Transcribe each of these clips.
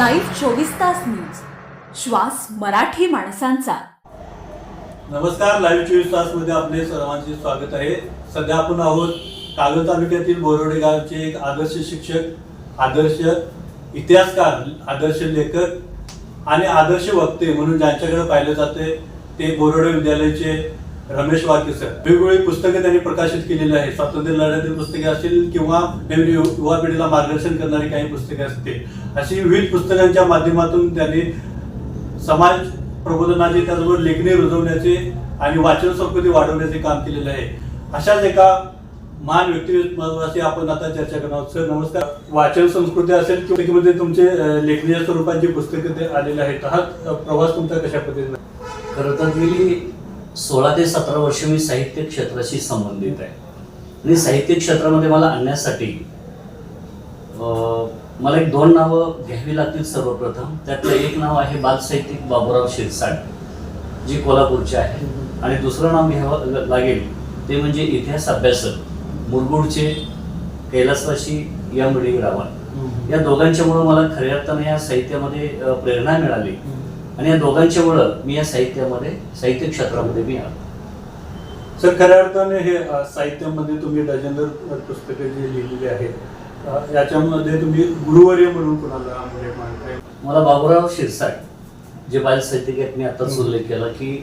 Live चोवीस तास news. श्वास मराठी माणसांचा. नमस्कार लाईव्ह चोवीस तासमध्ये आपले सर्वांचे स्वागत आहे. सध्या आपण आहोत कागद तालुक्यातील बोरोडे गावचे एक आदर्श शिक्षक आदर्श इतिहासकार आदर्श लेखक आणि आदर्श वक्ते म्हणून ज्यांच्याकडे पाहिलं जाते ते बोरोडे विद्यालयाचे रमेश वाके सर वेगवेगळी पुस्तके त्यांनी प्रकाशित केलेली आहे स्वातंत्र्य लढ्यातील पुस्तके असतील किंवा नवीन यु- युवा पिढीला मार्गदर्शन करणारी काही पुस्तके असतील. अशी विविध पुस्तकांच्या माध्यमातून त्यांनी समाज प्रबोधनाचे त्याचबरोबर लेखणी रुजवण्याचे आणि वाचन संस्कृती वाढवण्याचे काम केलेले आहे. अशाच एका महान व्यक्तिमत्वाशी आपण आता चर्चा करणार आहोत. सर नमस्कार. वाचन संस्कृती असेल किंवा तुमचे लेखणीच्या स्वरूपात जी पुस्तकं ते आलेले आहेत हा प्रवास तुमचा कशा पद्धतीने? खरं तर गेली सोळा ते सतरा वर्ष मी साहित्य क्षेत्राशी संबंधित आहे. आणि साहित्य क्षेत्रामध्ये मला आणण्यासाठी मला एक दोन नावं घ्यावी लागतील सर्वप्रथम. त्यातलं एक नाव आहे बालसाहित्यिक बाबूराव शिरसाट जी कोल्हापूरचे आहे. आणि दुसरं नाव घ्यावं लागेल ते म्हणजे इतिहास अभ्यासक मुरगुडचे कैलासवाशी या डी रावण या दोघांच्यामुळं मला खऱ्या अर्थानं या साहित्यामध्ये प्रेरणा मिळाली. आणि या दोघांच्यामुळं मी या साहित्यामध्ये साहित्य क्षेत्रामध्ये मी आलो. सर खऱ्या अर्थाने हे साहित्यामध्ये तुम्ही डझनभर पुस्तकं जी लिहिलेली आहेत याच्यामध्ये तुम्ही गुरुवर्य म्हणून कुणाला म्हणजे मानताय? मला बाबूराव शिरसाट जे बाल साहित्यिक आहेत मी आताच उल्लेख केला की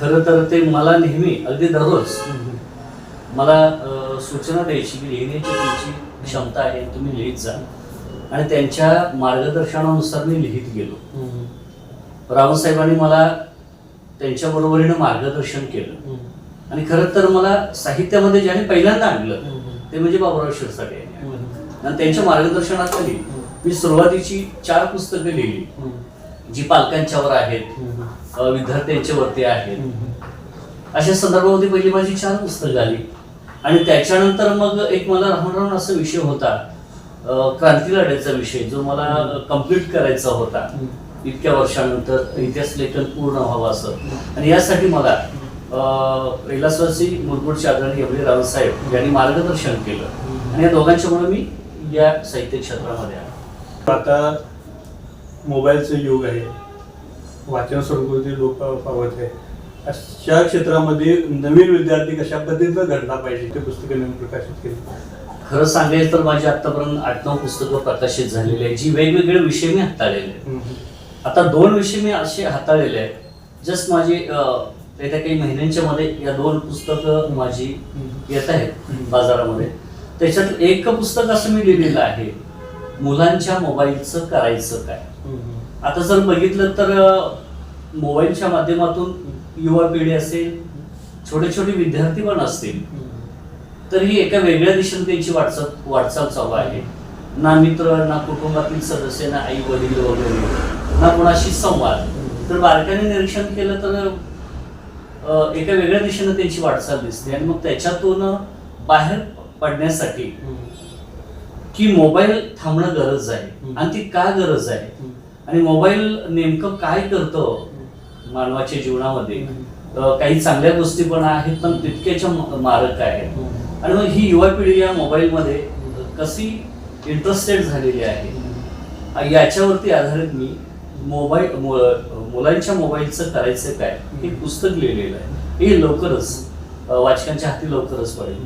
खरं तर ते मला नेहमी अगदी दररोज मला सूचना द्यायची की लिहिण्याची तुमची क्षमता आहे तुम्ही लिहित जा. आणि त्यांच्या मार्गदर्शनानुसार मी लिहित गेलो. रावसाहेबांनी मला त्यांच्या बरोबरीनं मार्गदर्शन केलं. आणि खरं तर मला साहित्यामध्ये ज्याने पहिल्यांदा आणलं ते म्हणजे बाबूराव शिरसाट यांनी. आणि त्यांच्या मार्गदर्शनाखाली मी सुरुवातीची चार पुस्तकं लिहिली. जी पालकांच्यावर आहेत अ, विद्यार्थ्यांच्यावरती आहेत. अशा संदर्भामध्ये पहिली माझी चार पुस्तकं आली. आणि त्याच्यानंतर मग एक मला राहून राहून असा विषय होता क्रांती लढ्याचा विषय जो मला कंप्लीट करायचा होता. इतक्या वर्षानंतर इतिहास लेखन पूर्ण व्हावं असं. आणि यासाठी मला अ, कैलासवासी मुरगुडचे आदरणीय एवढे रावसाहेब यांनी मार्गदर्शन केलं. आणि या दोघांच्यामुळे मी या साहित्य क्षेत्रामध्ये आलो. आता मोबाईलचं युग आहे. वाचन स्वरूपातील लोक पावत आहे. अशा क्षेत्रामध्ये नवीन विद्यार्थी कशा पद्धतीनं घडला पाहिजे ते पुस्तकं नवीन प्रकाशित केली. खरं सांगायचं तर माझी आतापर्यंत आठ नऊ पुस्तकं प्रकाशित झालेली आहेत जी वेगवेगळे विषय मी हाताळलेले आहेत. आता दोन विषय मी असे हाताळलेले आहेत. जस्ट माझी येत्या काही महिन्यांच्या मध्ये या दोन पुस्तकं माझी येत आहेत बाजारामध्ये. त्याच्यात एक पुस्तक असं मी लिहिलेलं आहे मुलांच्या मोबाईलचं करायचं काय? आता जर बघितलं तर मोबाईलच्या माध्यमातून युवा पिढी असेल छोटे छोटे विद्यार्थी पण असतील. तर ही एका वेगळ्या दिशेने त्यांची वाटचाल वाटचाल चालू आहे. ना मित्र ना कुटुंबातील सदस्य ना आई वडील वगैरे ना कोणाशी संवाद. तर बारकाने निरीक्षण केलं तर एका वेगळ्या दिशेने त्यांची वाटचाल दिसते. आणि मग त्याच्यातून बाहेर पडण्यासाठी की मोबाईल थांबणं गरज आहे. आणि ती का गरज आहे? आणि मोबाईल नेमकं काय करतं मानवाच्या जीवनामध्ये? काही चांगल्या गोष्टी पण आहेत पण तितक्याच्या मारक आहेत. आणि मग ही युवा पिढी या मोबाईलमध्ये कशी इंटरेस्टेड झालेली आहे. याच्यावरती आधारित मी मोबाईल मुलांच्या मोबाईलचं करायचं काय हे पुस्तक लिहिलेलं आहे. हे लवकरच वाचकांच्या हाती लवकरच पडेल.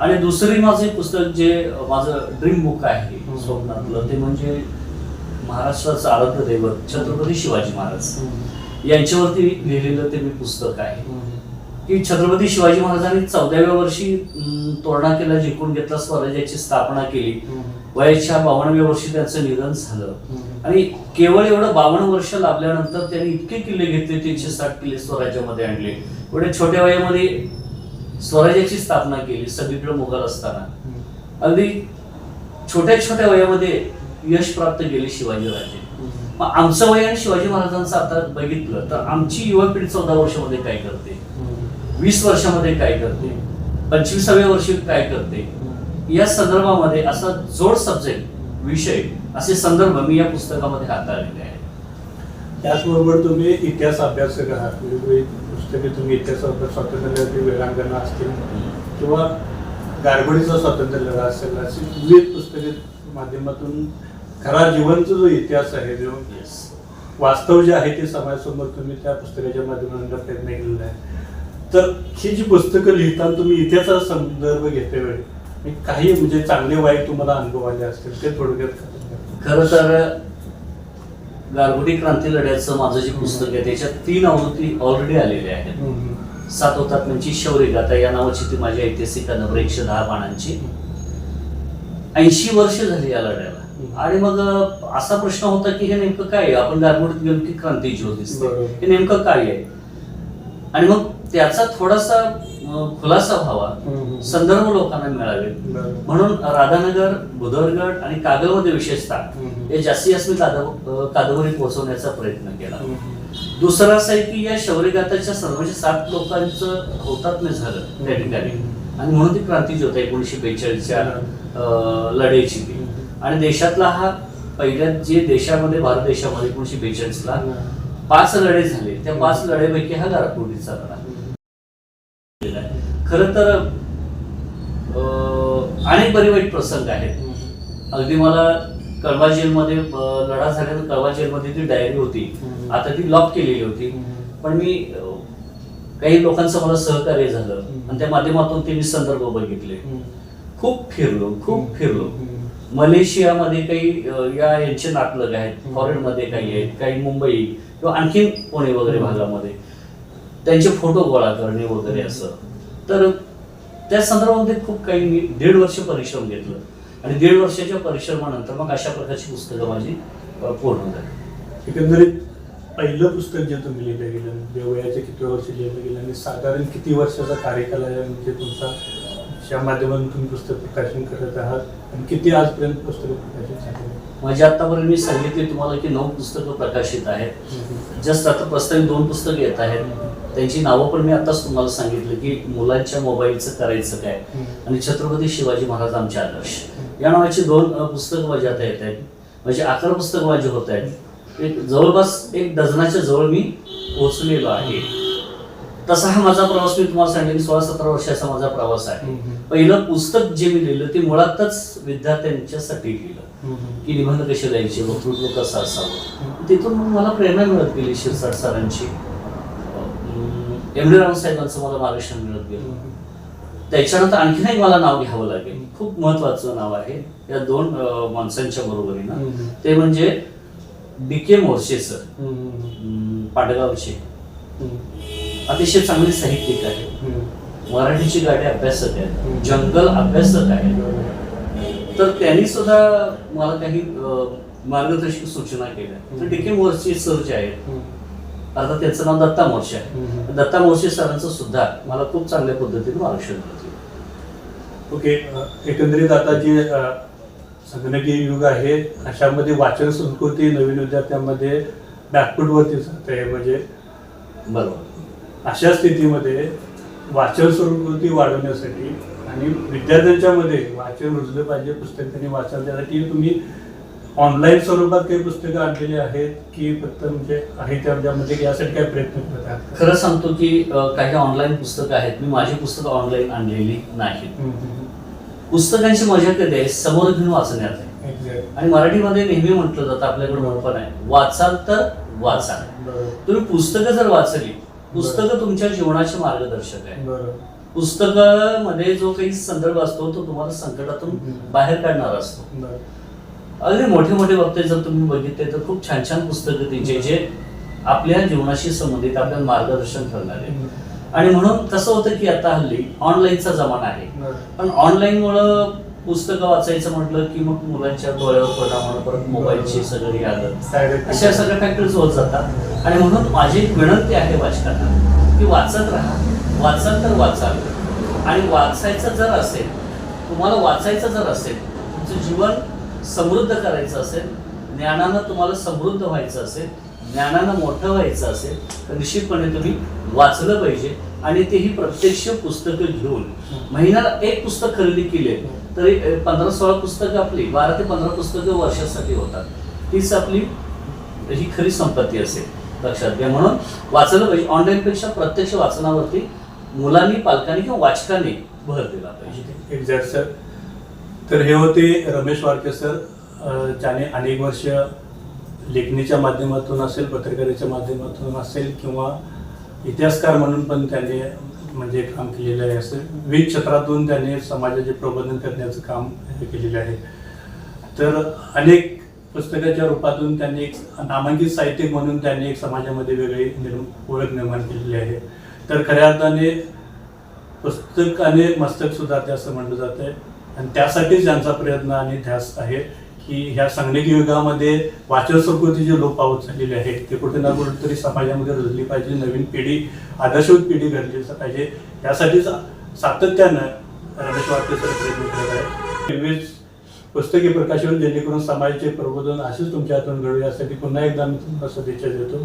आणि दुसरी माझं पुस्तक जे माझं ड्रीम बुक आहे. स्वप्नातलं ते म्हणजे महाराष्ट्राचं आराध्य दैवत छत्रपती शिवाजी महाराज. यांच्यावरती लिहिलेलं ते मी पुस्तक आहे. की छत्रपती शिवाजी महाराजांनी चौदाव्या वर्षी तोरणा किल्ला जिंकून घेतला स्वराज्याची स्थापना केली. वयाच्या बावन्नव्या वर्षी त्यांचं निधन झालं. आणि केवळ एवढं बावन्न वर्ष लाभल्यानंतर त्यांनी इतके किल्ले घेतले तीनशे साठ किल्ले स्वराज्यामध्ये आणले. एवढ्या छोट्या वयामध्ये स्वराज्याची स्थापना केली सगळीकडे मुघल असताना. अगदी छोट्या छोट्या वयामध्ये यश प्राप्त केले शिवाजीराजे मग आमचं वय आणि शिवाजी महाराजांचं आता बघितलं तर आमची युवा पिढी चौदा वर्षामध्ये काय करते? वीस वर्षामध्ये काय करते? पंचवीसाव्या वर्षी काय करते? या संदर्भामध्ये असा जोड सब्जेक्ट विषय असे संदर्भ मी या पुस्तकामध्ये हाताळलेले आहेत. त्याचबरोबर तुम्ही इतिहास अभ्यासक आहात पुस्तके तुम्ही इतिहास अभ्यास स्वातंत्र्य वेळांगणा असतील किंवा गारगोडीचा स्वातंत्र्य लढा असेल अशी विविध पुस्तके माध्यमातून खरा जिवंत जो इतिहास आहे जो वास्तव जे आहे ते समाजासमोर तुम्ही त्या पुस्तकाच्या माध्यमातून प्रयत्न केलेला आहे. तर ही जी पुस्तकं लिहिताना तुम्ही इतिहासाचा संदर्भ घेते वेळी आणि काही म्हणजे चांगले वाईट तुम्हाला अनुभव आले असतील ते थोडक्यात. खरं तर गारगोटी क्रांती लढ्याचं माझं जे पुस्तक आहे त्याच्यात तीन आवृत्ती ऑलरेडी आलेल्या आहेत. सात हुतात्म्यांची शौर्य गाथा या नावाची ती माझी ऐतिहासिक कादंबरी एकशे दहा पानांची. ऐंशी वर्ष झाली या लढ्याला. आणि मग असा प्रश्न होता की हे नेमकं काय आहे? आपण गारगोटीत गेलो की क्रांती ज्योत दिसते. बरोबर. हे नेमकं काय आहे? आणि मग त्याचा थोडासा खुलासा व्हावा. संदर्भ लोकांना मिळावे. म्हणून राधानगर बुधरगड आणि कागलमध्ये विशेषतः. हे जास्तीत जास्त अं, कादंबरी पोहोचवण्याचा प्रयत्न केला. दुसरं असं आहे की या शौर्यगाथाच्या सर्व म्हणजे सात लोकांचं हुतात्म्य झालं त्या ठिकाणी आणि म्हणून ती क्रांती ज्योत आहे एकोणीशे बेचाळीसच्या लढाईची ती आणि देशातला हा पहिल्यात जे देशामध्ये भारत देशामध्ये एकोणीशे बेचाळीसला पाच लढाई झाले त्या पाच लढाईपैकी हा गारगोटीचा लढा. खरं तर अनेक बरे वाईट प्रसंग आहेत. अगदी मला कळवा जेलमध्ये लढा झाल्यानंतर कळवा जेलमध्ये ती डायरी होती. आता ती लॉक केलेली होती. पण मी काही लोकांचं मला सहकार्य झालं. आणि त्या माध्यमातून ते मी संदर्भ बघितले. खूप फिरलो खूप फिरलो. मलेशियामध्ये काही या यांचे नाटलग आहेत. फॉरेनमध्ये काही आहेत काही मुंबई किंवा आणखी पुणे वगैरे. भागामध्ये. त्यांचे फोटो गोळा करणे वगैरे असं. तर त्या संदर्भामध्ये खूप काही मी दीड वर्ष परिश्रम घेतलं. आणि दीड वर्षाच्या परिश्रमानंतर मग अशा प्रकारची पुस्तकं माझी पूर्ण झाली. एकंदरीत पहिलं पुस्तक जे तुम्ही लिहिलं गेलं म्हणजे वयाचे किती वर्ष लिहिलं गेलं आणि साधारण किती वर्षाचा कार्यकाल आहे म्हणजे तुमचा? त्या माध्यमातून तुम्ही पुस्तक प्रकाशन करत आहात आणि किती आजपर्यंत पुस्तक प्रकाशित झाले माझी आतापर्यंत मी सांगितले तुम्हाला की नऊ पुस्तकं प्रकाशित आहेत. जस्ट आता प्रस्तावित दोन पुस्तकं येत आहेत. त्यांची नावं पण मी आताच तुम्हाला सांगितलं की मुलांच्या मोबाईलचं करायचं काय? आणि छत्रपती शिवाजी महाराज आमचे आदर्श. या नावाची दोन पुस्तकं माझी आता येत आहेत. म्हणजे अकरा पुस्तकं माझी होत आहेत. एक जवळपास एक डझनाच्या जवळ मी पोहोचलेलो आहे. तसा हा माझा प्रवास मी तुम्हाला की सोळा सतरा वर्षाचा माझा प्रवास आहे. पहिलं पुस्तक जे मी लिहिलं ते मुळातच विद्यार्थ्यांच्यासाठी लिहिलं. की निबंध कसे लिहायचे वक्तृत्व कसं असावं. तिथून मला प्रेरणा मिळत गेली शिरसाट सरांची. डी राव साहेबांचं मला मार्गदर्शन मिळत गेलं. त्याच्यानंतर आणखीन एक मला नाव घ्यावं लागेल. खूप महत्वाचं नाव आहे या दोन माणसांच्या बरोबरीनं. ते म्हणजे डी के मोर्शे सर. पाटगावचे. अतिशय चांगले साहित्यिक आहेत. मराठीची गाडी अभ्यासक आहेत. हम्म. जंगल अभ्यासक आहेत. तर त्यांनी सुद्धा मला काही मार्गदर्शक सूचना केल्या. तर. डी के मोर्चे सर जे आहेत आता त्यांचं नाव दत्ता मोर्चे आहे. दत्ता मोर्चे सरांचं सुद्धा मला खूप चांगल्या पद्धतीने मार्गदर्शन मिळते ओके एकंदरीत आता जे संगणकीय युग आहे अशामध्ये वाचन संस्कृती नवीन विद्यार्थ्यांमध्ये बॅकफूटवरती जात आहे म्हणजे बरोबर. अशा स्थितीमध्ये वाचन संस्कृती वाढवण्यासाठी आणि विद्यार्थ्यांच्या मध्ये वाचन रुजलं पाहिजे पुस्तक त्यांनी वाचण्यासाठी तुम्ही ऑनलाईन स्वरूपात काही पुस्तकं आणलेली आहेत की फक्त म्हणजे आहे त्यामध्ये यासाठी काय प्रयत्न करत आहात? खरं सांगतो की अं, काही ऑनलाईन पुस्तकं आहेत. मी माझी पुस्तकं ऑनलाईन आणलेली नाहीत. हम्म. पुस्तकांची मजा कधी आहे? समोर घेऊन वाचण्यात आहे. आणि मराठीमध्ये नेहमी म्हटलं जातं आपल्याकडे पण आहे. वाचाल तर वाचा. बरोबर. तुम्ही पुस्तकं जर वाचली पुस्तकं तुमच्या जीवनाचे मार्गदर्शक आहे. बरोबर. पुस्तकामध्ये जो काही संदर्भ असतो तो तुम्हाला संकटातून. बाहेर काढणारा असतो. बरोबर. अगदी मोठे मोठे वक्ते जर तुम्ही बघितले तर खूप छान छान पुस्तकं त्यांचे जे आपल्या जीवनाशी संबंधित आपल्याला मार्गदर्शन करणारे. आणि म्हणून कसं होतं की आता हल्ली ऑनलाईनचा जमाना आहे. पण ऑनलाईन मुळे पुस्तकं वाचायचं म्हटलं की मग मुलांच्या डोळ्यावर परिणाम होणं परत मोबाईलची सगळी आदत. Side effect. अशा सगळ्या फॅक्टरीज होत जातात. आणि म्हणून माझी एक विनंती आहे वाचकांना की वाचत राहा. वाचाल तर वाचाल. आणि वाचायचं जर असेल तुम्हाला वाचायचं जर असेल तुमचं जीवन समृद्ध करायचं असेल ज्ञानानं तुम्हाला समृद्ध व्हायचं असेल ज्ञानानं मोठं व्हायचं असेल तर निश्चितपणे तुम्ही वाचलं पाहिजे. आणि तेही प्रत्यक्ष पुस्तकं घेऊन. महिन्याला एक पुस्तक खरेदी केले तरी पंधरा सोळा पुस्तकं आपली बारा ते पंधरा पुस्तकं वर्षासाठी होतात. तीच आपली ही खरी संपत्ती असेल. लक्षात घ्या म्हणून वाचलं पाहिजे. ऑनलाईनपेक्षा प्रत्यक्ष वाचनावरती मुलांनी पालकांनी किंवा वाचकांनी भर दिला पाहिजे. एक्झॅक्ट सर तर हे होते रमेश वाडके सर ज्याने अनेक वर्ष लेखणीच्या माध्यमातून असेल पत्रकारेच्या माध्यमातून असेल किंवा इतिहासकार म्हणून पण त्याने म्हणजे काम केलेलं आहे असं. विविध क्षेत्रातून त्याने समाजाचे प्रबोधन करण्याचं काम हे केलेलं आहे. तर अनेक पुस्तकाच्या रूपातून त्यांनी एक नामांकित साहित्यिक म्हणून त्यांनी एक समाजामध्ये वेगळी निर्म ओळख निर्माण केलेली आहे. तर खऱ्या अर्थाने पुस्तक आणि मस्तक सुद्धा ते असं म्हटलं जातं आणि त्यासाठीच त्यांचा प्रयत्न आणि ध्यास आहे की ह्या संगणक युगामध्ये वाचन संस्कृती जी लोप पावत झालेली आहे ते कुठे ना कुठेतरी समाजामध्ये रुजली पाहिजे नवीन पिढी आदर्शवत पिढी घडली पाहिजे. यासाठीच सातत्यानं रमेश वाटते सर प्रयत्न करत आहे विविध पुस्तके प्रकाशन जेणेकरून समाजाचे प्रबोधन असेच तुमच्या हातून घडू यासाठी पुन्हा एकदा मी तुम्हाला शुभेच्छा देतो.